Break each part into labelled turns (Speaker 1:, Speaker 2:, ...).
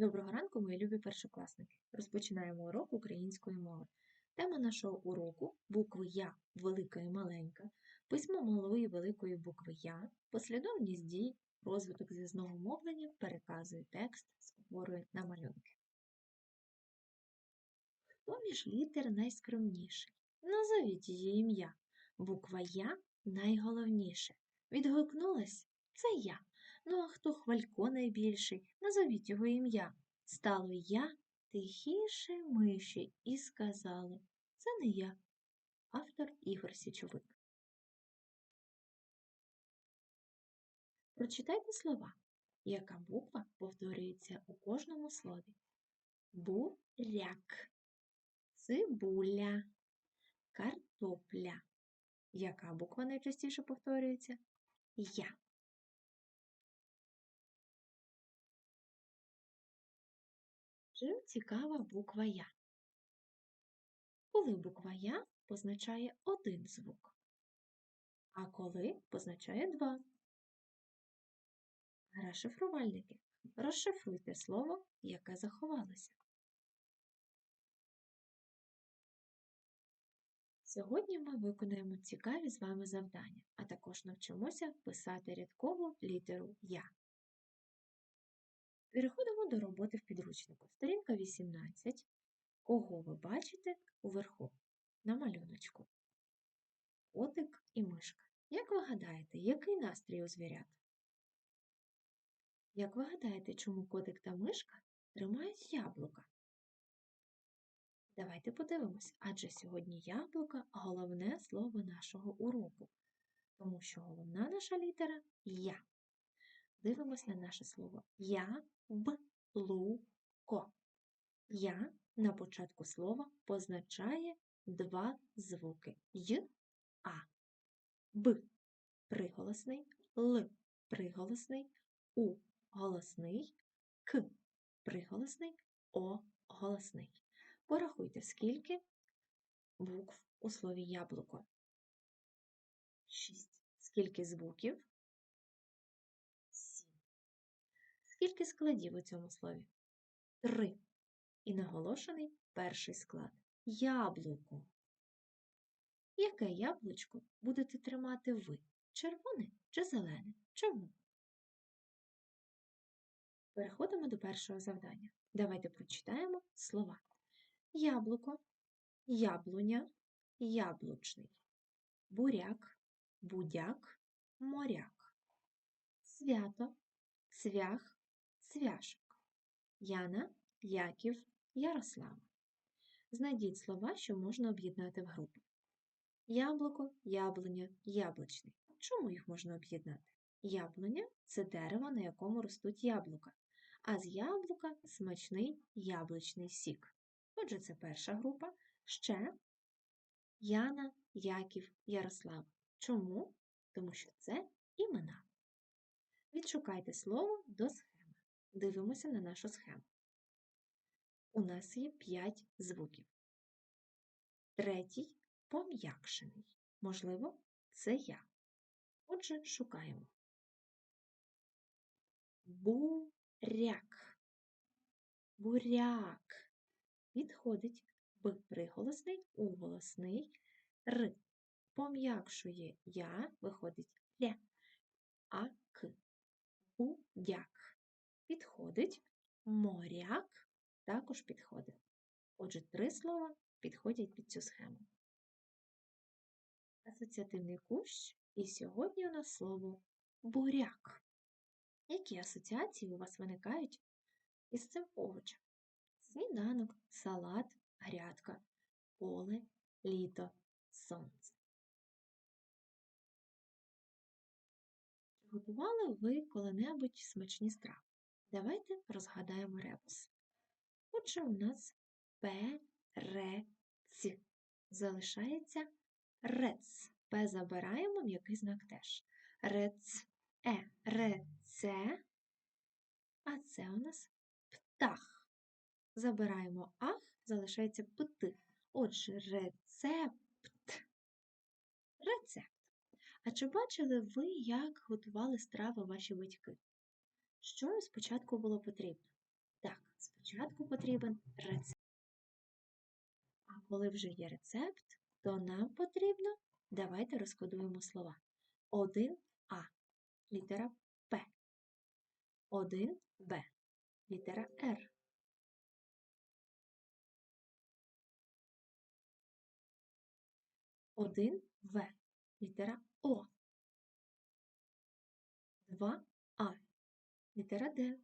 Speaker 1: Доброго ранку, мої любі першокласники. Розпочинаємо урок української мови. Тема нашого уроку букви Я велика і маленька, письмо малої великої букви Я, послідовність дій, розвиток зв'язного мовлення, переказує текст, створює на малюнки. Хто між літер найскромніший? Назовіть її ім'я. Буква Я найголовніше. Відгукнулась це я. Ну а хто хвалько найбільший? Назовіть його ім'я. Стало я тихіше миші і сказало це не я. Автор Ігор Січовик. Прочитайте слова, яка буква повторюється у кожному слові. Буряк, цибуля, картопля. Яка буква найчастіше повторюється? Я. Чим цікава буква Я? Коли буква Я позначає один звук, а коли позначає два. Розшифрувальники, розшифруйте слово, яке заховалося. Сьогодні ми виконаємо цікаві з вами завдання, а також навчимося писати рядкову літеру Я. Переходимо до роботи в підручнику. Сторінка 18. Кого ви бачите уверху на малюночку? Котик і мишка. Як ви гадаєте, який настрій у звірят? Як ви гадаєте, чому котик та мишка тримають яблука? Давайте подивимось, адже сьогодні яблука головне слово нашого уроку, тому що головна наша літера Я. Дивимось на наше слово яблуко. Я на початку слова позначає два звуки й, а, б приголосний, л приголосний, у голосний, к приголосний, о голосний. Порахуйте, скільки букв у слові яблуко. Шість. Скільки звуків? Скільки складів у цьому слові? Три. І наголошений перший склад яблуко. Яке яблучко будете тримати ви? Червоне чи зелене? Чому? Переходимо до першого завдання. Давайте прочитаємо слова. Яблуко, яблуня, яблучний, буряк, будяк, моряк, свято, цвях, цвяшок, Яна, Яків, Ярослава. Знайдіть слова, що можна об'єднати в групи. Яблуко, яблуня, яблучний. Чому їх можна об'єднати? Яблуня це дерево, на якому ростуть яблука, а з яблука смачний яблучний сік. Отже, це перша група. Ще Яна, Яків, Ярослав. Чому? Тому що це імена. Відшукайте слово до схеми. Дивимося на нашу схему. У нас є 5 звуків. Третій пом'якшений. Можливо, це я. Отже, шукаємо. Буряк. Буряк. Підходить Б приголосний, У голосний, Р. Пом'якшує я, виходить ля, а к. Будяк. Підходить моряк також підходить. Отже, три слова підходять під цю схему. Асоціативний кущ, і сьогодні у нас слово буряк. Які асоціації у вас виникають із цим овочем? Сніданок, салат, грядка, поле, літо, сонце. Чи готували ви коли-небудь смачні страви? Давайте розгадаємо ребус. Отже, у нас перець. Залишається рец. П забираємо м'який знак теж. Рец, е, реце, а це у нас птах. Забираємо ах, залишається пт. Отже, рецепт. Рецепт. А чи бачили ви, як готували страви ваші батьки? Що їм спочатку було потрібно? Так, спочатку потрібен рецепт. А коли вже є рецепт, то нам потрібно, давайте розкодуємо слова. 1А, літера П. 1Б, літера Р. Один В, літера О. Два літера Д.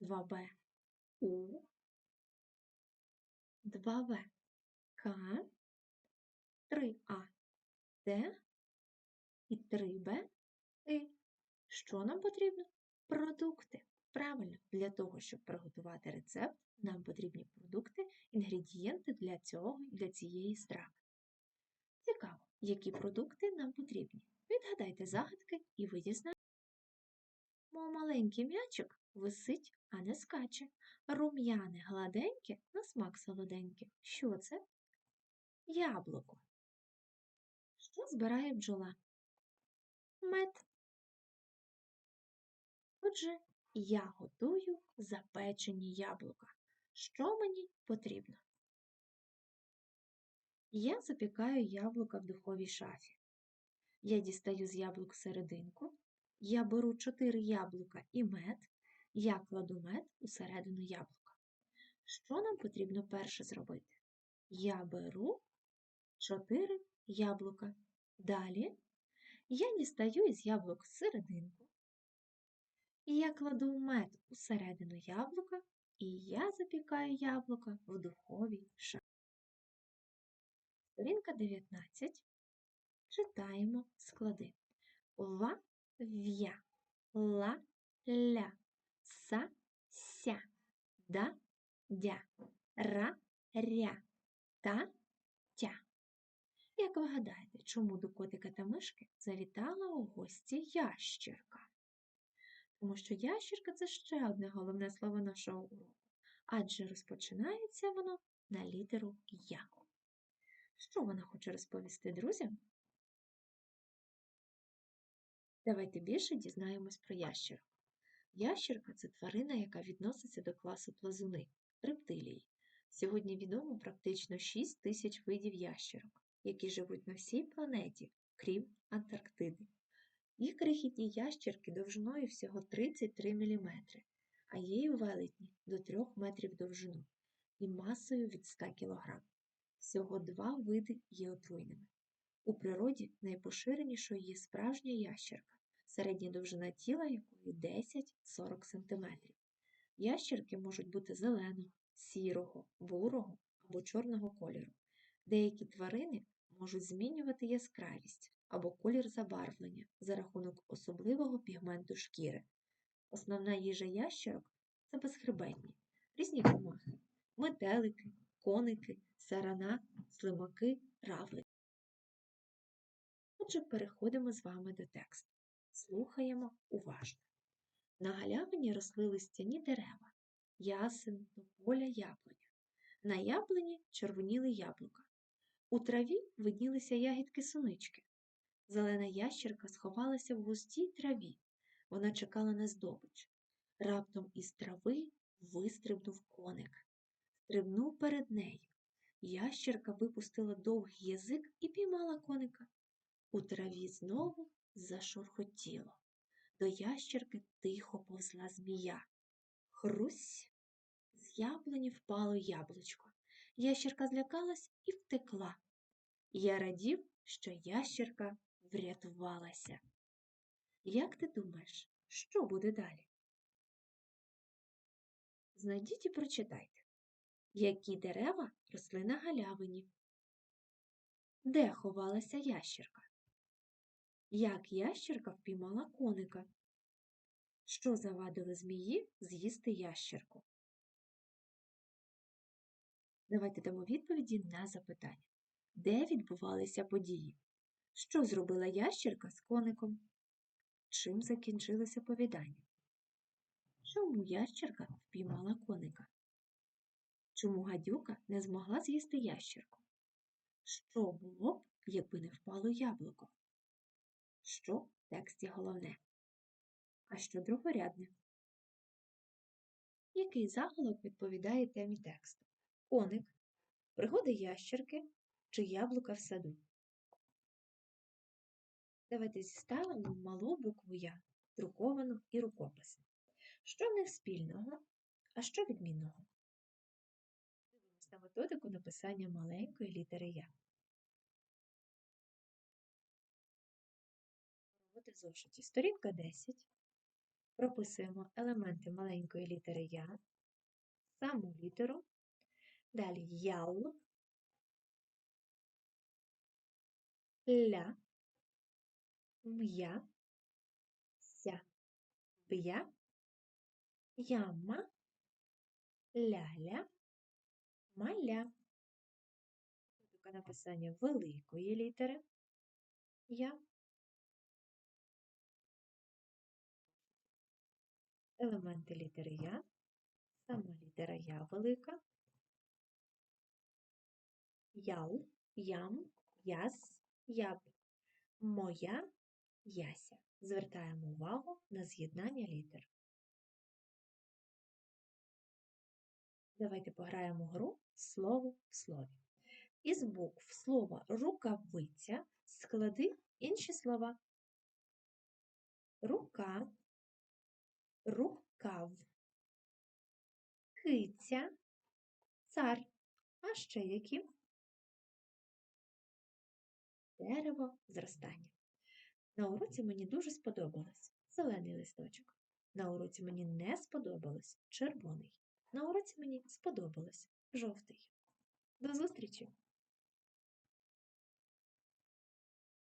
Speaker 1: Два Б, У. Два В, К. Три А, Д. І три Б, І. Що нам потрібно? Продукти. Правильно, для того, щоб приготувати рецепт, нам потрібні продукти, інгредієнти для цього, для цієї страви. Цікаво, які продукти нам потрібні. Відгадайте загадки і ви дізнаєтесь. Мов маленький м'ячик висить, а не скаче. Рум'яне гладеньке, на смак солоденьке. Що це? Яблуко. Що збирає бджола? Мед. Отже, я готую запечені яблука. Що мені потрібно? Я запікаю яблука в духовій шафі. Я дістаю з яблук серединку. Я беру 4 яблука і мед. Я кладу мед усередину яблука. Що нам потрібно перше зробити? Я беру 4 яблука. Далі я дістаю із яблук серединку. Я кладу мед усередину яблука і я запікаю яблука в духовій шафі. Сторінка 19. Читаємо склади. Ва, в'я, ла, ля, са, ся, да, дя, ра, ря, та, тя. Як ви гадаєте, чому до котика та мишки завітала у гості ящірка? Тому що ящірка це ще одне головне слово нашого уроку, адже розпочинається воно на літеру Я. Що вона хоче розповісти друзям? Давайте більше дізнаємось про ящерку. Ящерка це тварина, яка відноситься до класу плазуни рептилії. Сьогодні відомо практично 6 тисяч видів ящерок, які живуть на всій планеті, крім Антарктиди. Їх крихітні ящерки довжиною всього 33 мм, а її велетні до 3 метрів довжину і масою від 100 кг. Всього два види є отруйними. У природі найпоширенішою є справжня ящерка, середня довжина тіла якої 10-40 см. Ящерки можуть бути зеленого, сірого, бурого або чорного кольору. Деякі тварини можуть змінювати яскравість або колір забарвлення за рахунок особливого пігменту шкіри. Основна їжа ящерок це безхребетні, різні комахи, метелики, коники, сарана, слимаки, равлики. Отже, переходимо з вами до тексту. Слухаємо уважно. На галявині росли листяні дерева, ясен, тополя, яблуня. На яблуні червоніли яблука. У траві виднілися ягідки сонички. Зелена ящерка сховалася в густій траві. Вона чекала на здобич. Раптом із трави вистрибнув коник. Стрибнув перед нею. Ящерка випустила довгий язик і піймала коника. У траві знову зашурхотіло. До ящерки тихо повзла змія. Хрусь! З яблуні впало яблучко. Ящерка злякалась і втекла. Я радів, що ящерка врятувалася. Як ти думаєш, що буде далі? Знайдіть і прочитайте, які дерева росли на галявині, де ховалася ящерка? Як ящерка впіймала коника? Що завадило змії з'їсти ящерку? Давайте дамо відповіді на запитання. Де відбувалися події? Що зробила ящерка з коником? Чим закінчилося повідання? Чому ящерка впіймала коника? Чому гадюка не змогла з'їсти ящерку? Що було б, якби не впало яблуко? Що в тексті головне? А що другорядне? Який заголовок відповідає темі тексту? Коник, пригоди ящерки чи яблука в саду? Давайте зіставимо малу букву Я, друковану і рукописну. Що в них спільного, а що відмінного? Дивимось на методику написання маленької літери Я. Роботи в зошиті. Сторінка 10. Прописуємо елементи маленької літери Я, саму літеру, далі ял, ля, м'я, ся, б'я, яма, ляля, маля. Таке написання великої літери Я. Елементи літери Я, сама літера Я велика, ял, ям, яс, яб, моя, яся. Звертаємо увагу на з'єднання літер. Давайте пограємо гру слово в слові. Із букв слова рукавиця склади інші слова. Рука, рукав, киця, цар. А ще які? Дерево зростання. На уроці мені дуже сподобалось зелений листочок. На уроці мені не сподобалось червоний. На уроці мені сподобалось жовтий. До зустрічі!